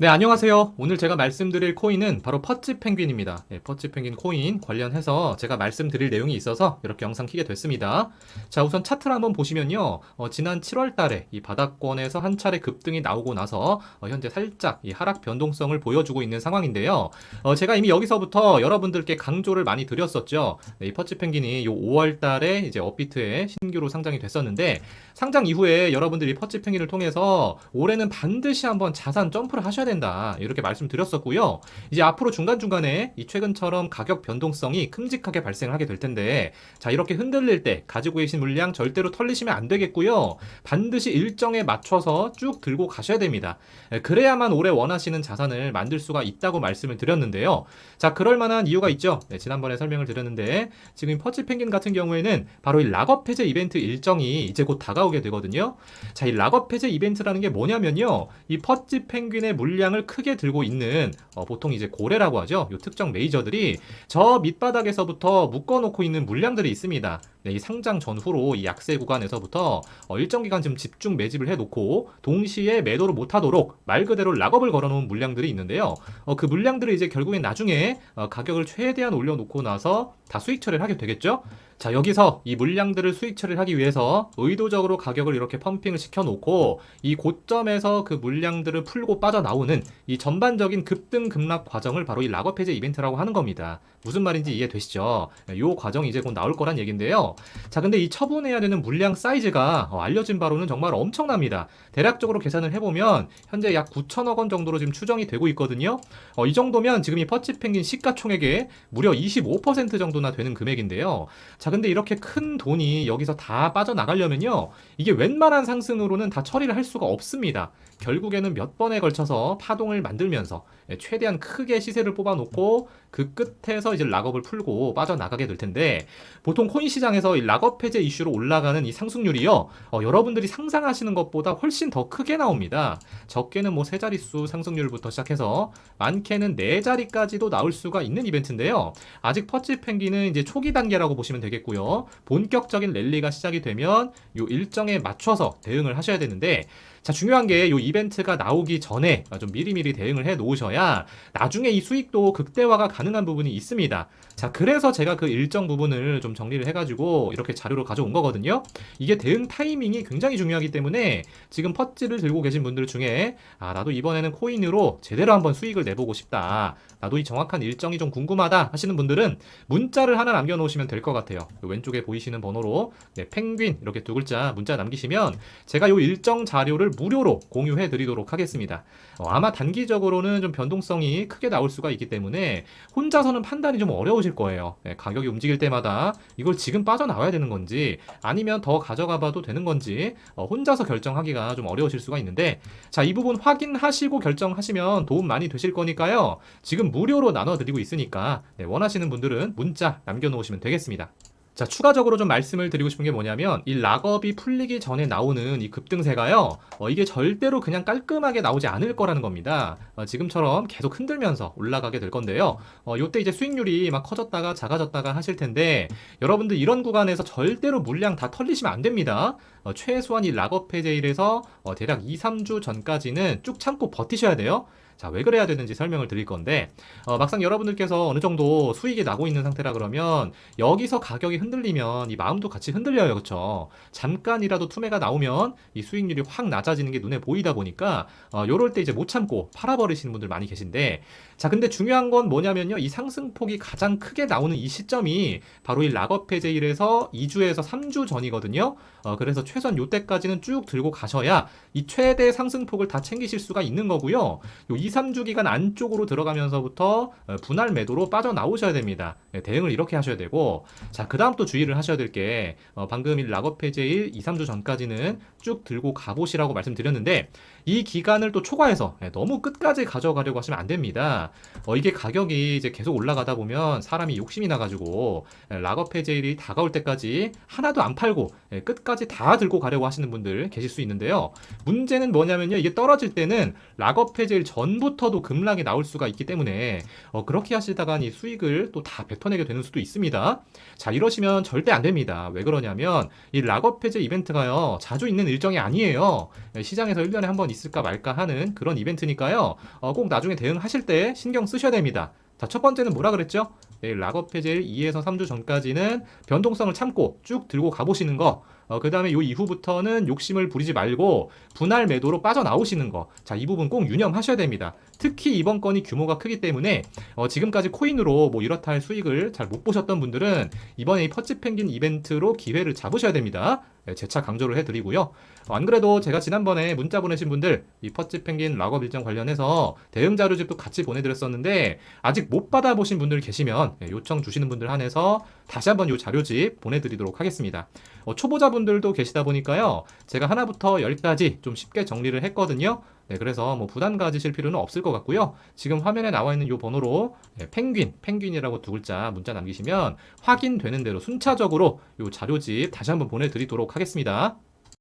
네, 안녕하세요. 오늘 제가 말씀드릴 코인은 바로 퍼치 펭귄입니다. 네, 퍼치 펭귄 코인 관련해서 제가 말씀드릴 내용이 있어서 이렇게 영상 키게 됐습니다. 자, 우선 차트를 한번 보시면요. 어, 지난 7월 달에 이 바닥권에서 한 차례 급등이 나오고 나서 어, 현재 살짝 이 하락 변동성을 보여주고 있는 상황인데요. 어, 제가 이미 여기서부터 여러분들께 강조를 많이 드렸었죠. 네, 이 퍼치 펭귄이 요 5월 달에 이제 업비트에 신규로 상장이 됐었는데 상장 이후에 여러분들이 퍼치 펭귄을 통해서 올해는 반드시 한번 자산 점프를 하셔야 된다. 이렇게 말씀드렸었고요. 이제 앞으로 중간 중간에 이 최근처럼 가격 변동성이 큼직하게 발생을 하게 될 텐데 자, 이렇게 흔들릴 때 가지고 계신 물량 절대로 털리시면 안 되겠고요. 반드시 일정에 맞춰서 쭉 들고 가셔야 됩니다. 예, 그래야만 올해 원하시는 자산을 만들 수가 있다고 말씀을 드렸는데요. 자, 그럴 만한 이유가 있죠. 네, 지난번에 설명을 드렸는데 지금 이 퍼치 펭귄 같은 경우에는 바로 이 락업 해제 이벤트 일정이 이제 곧 다가오게 되거든요. 자, 이 락업 해제 이벤트라는 게 뭐냐면요. 이 퍼치 펭귄의 물량을 크게 들고 있는 어, 보통 이제 고래라고 하죠. 요 특정 메이저들이 저 밑바닥에서부터 묶어놓고 있는 물량들이 있습니다. 네, 이 상장 전후로 이 약세 구간에서부터 어, 일정 기간 좀 집중 매집을 해놓고 동시에 매도를 못하도록 말 그대로 락업을 걸어놓은 물량들이 있는데요. 어, 그 물량들을 이제 결국엔 나중에 어, 가격을 최대한 올려놓고 나서 다 수익 처리를 하게 되겠죠. 자, 여기서 이 물량들을 수익 처리를 하기 위해서 의도적으로 가격을 이렇게 펌핑을 시켜놓고 이 고점에서 그 물량들을 풀고 빠져나오는 이 전반적인 급등 급락 과정을 바로 이 락업 해제 이벤트라고 하는 겁니다. 무슨 말인지 이해되시죠? 이 과정이 이제 곧 나올 거란 얘기인데요. 자, 근데 이 처분해야 되는 물량 사이즈가 어, 알려진 바로는 정말 엄청납니다. 대략적으로 계산을 해보면 현재 약 9천억 원 정도로 지금 추정이 되고 있거든요. 어, 이 정도면 지금 이 퍼치 펭귄 시가총액의 무려 25% 정도나 되는 금액인데요. 자, 근데 이렇게 큰 돈이 여기서 다 빠져나가려면요. 이게 웬만한 상승으로는 다 처리를 할 수가 없습니다. 결국에는 몇 번에 걸쳐서 파동을 만들면서 예, 최대한 크게 시세를 뽑아놓고 그 끝에서 이제 락업을 풀고 빠져나가게 될 텐데 보통 코인 시장에 서 이 락업 해제 이슈로 올라가는 이 상승률이요 어, 여러분들이 상상하시는 것보다 훨씬 더 크게 나옵니다 적게는 뭐 세 자릿수 상승률부터 시작해서 많게는 네 자리까지도 나올 수가 있는 이벤트인데요 아직 퍼치 펭귄은 이제 초기 단계라고 보시면 되겠고요 본격적인 랠리가 시작이 되면 요 일정에 맞춰서 대응을 하셔야 되는데 자, 중요한 게이 이벤트가 나오기 전에 좀 미리미리 대응을 해 놓으셔야 나중에 이 수익도 극대화가 가능한 부분이 있습니다. 자, 그래서 제가 그 일정 부분을 좀 정리를 해가지고 이렇게 자료로 가져온 거거든요. 이게 대응 타이밍이 굉장히 중요하기 때문에 지금 퍼찌를 들고 계신 분들 중에 아, 나도 이번에는 코인으로 제대로 한번 수익을 내보고 싶다. 나도 이 정확한 일정이 좀 궁금하다 하시는 분들은 문자를 하나 남겨놓으시면 될 것 같아요. 왼쪽에 보이시는 번호로 네, 펭귄 이렇게 두 글자 문자 남기시면 제가 이 일정 자료를 무료로 공유해 드리도록 하겠습니다. 어, 아마 단기적으로는 좀 변동성이 크게 나올 수가 있기 때문에 혼자서는 판단이 좀 어려우실 거예요. 네, 가격이 움직일 때마다 이걸 지금 빠져나와야 되는 건지 아니면 더 가져가 봐도 되는 건지 어, 혼자서 결정하기가 좀 어려우실 수가 있는데 자, 이 부분 확인하시고 결정하시면 도움 많이 되실 거니까요. 지금 무료로 나눠드리고 있으니까 네, 원하시는 분들은 문자 남겨놓으시면 되겠습니다. 자, 추가적으로 좀 말씀을 드리고 싶은 게 뭐냐면, 이 락업이 풀리기 전에 나오는 이 급등세가요, 어, 이게 절대로 그냥 깔끔하게 나오지 않을 거라는 겁니다. 어, 지금처럼 계속 흔들면서 올라가게 될 건데요. 어, 요때 이제 수익률이 막 커졌다가 작아졌다가 하실 텐데, 여러분들 이런 구간에서 절대로 물량 다 털리시면 안 됩니다. 어, 최소한 이 락업 해제일에서 어, 대략 2, 3주 전까지는 쭉 참고 버티셔야 돼요. 자, 왜 그래야 되는지 설명을 드릴 건데, 어, 막상 여러분들께서 어느 정도 수익이 나고 있는 상태라 그러면, 여기서 가격이 흔들리면 이 마음도 같이 흔들려요. 그쵸? 잠깐이라도 투매가 나오면 이 수익률이 확 낮아지는 게 눈에 보이다 보니까, 어, 요럴 때 이제 못 참고 팔아버리시는 분들 많이 계신데, 자, 근데 중요한 건 뭐냐면요. 이 상승폭이 가장 크게 나오는 이 시점이 바로 이 락업 해제일에서 2주에서 3주 전이거든요. 어, 그래서 최소한 요때까지는 쭉 들고 가셔야 이 최대 상승폭을 다 챙기실 수가 있는 거고요. 요 2, 3주 기간 안쪽으로 들어가면서부터 어, 분할 매도로 빠져나오셔야 됩니다. 네, 대응을 이렇게 하셔야 되고, 자, 그 다음 또 주의를 하셔야 될 게, 어, 방금 이 락업 해제일 2, 3주 전까지는 쭉 들고 가보시라고 말씀드렸는데, 이 기간을 또 초과해서 네, 너무 끝까지 가져가려고 하시면 안 됩니다. 어, 이게 가격이 이제 계속 올라가다 보면 사람이 욕심이 나가지고 네, 락업 해제일이 다가올 때까지 하나도 안 팔고 네, 끝까지 다 들고 가려고 하시는 분들 계실 수 있는데요. 문제는 뭐냐면요. 이게 떨어질 때는 락업 해제일 전 전부터도 급락이 나올 수가 있기 때문에 어, 그렇게 하시다간 이 수익을 또 다 뱉어내게 되는 수도 있습니다. 자, 이러시면 절대 안 됩니다. 왜 그러냐면 이 락업 해제 이벤트가요. 자주 있는 일정이 아니에요. 예, 시장에서 1년에 한 번 있을까 말까 하는 그런 이벤트니까요. 어, 꼭 나중에 대응하실 때 신경 쓰셔야 됩니다. 자, 첫 번째는 뭐라 그랬죠? 예, 락업 해제일 2에서 3주 전까지는 변동성을 참고 쭉 들고 가보시는 거. 어, 그 다음에 요 이후부터는 욕심을 부리지 말고 분할 매도로 빠져나오시는 거. 자, 이 부분 꼭 유념하셔야 됩니다. 특히 이번 건이 규모가 크기 때문에 어, 지금까지 코인으로 뭐 이렇다 할 수익을 잘 못 보셨던 분들은 이번에 이 퍼치 펭귄 이벤트로 기회를 잡으셔야 됩니다. 예, 재차 강조를 해드리고요. 어, 안 그래도 제가 지난번에 문자 보내신 분들 이 퍼치 펭귄 락업 일정 관련해서 대응 자료집도 같이 보내드렸었는데 아직 못 받아보신 분들 계시면 예, 요청 주시는 분들 한해서 다시 한번 이 자료집 보내드리도록 하겠습니다. 어, 초보자분들도 계시다 보니까요. 제가 하나부터 열까지 좀 쉽게 정리를 했거든요. 네, 그래서 뭐 부담 가지실 필요는 없을 것 같고요. 지금 화면에 나와 있는 이 번호로 예, 펭귄, 펭귄이라고 두 글자 문자 남기시면 확인되는 대로 순차적으로 이 자료집 다시 한번 보내드리도록 하겠습니다.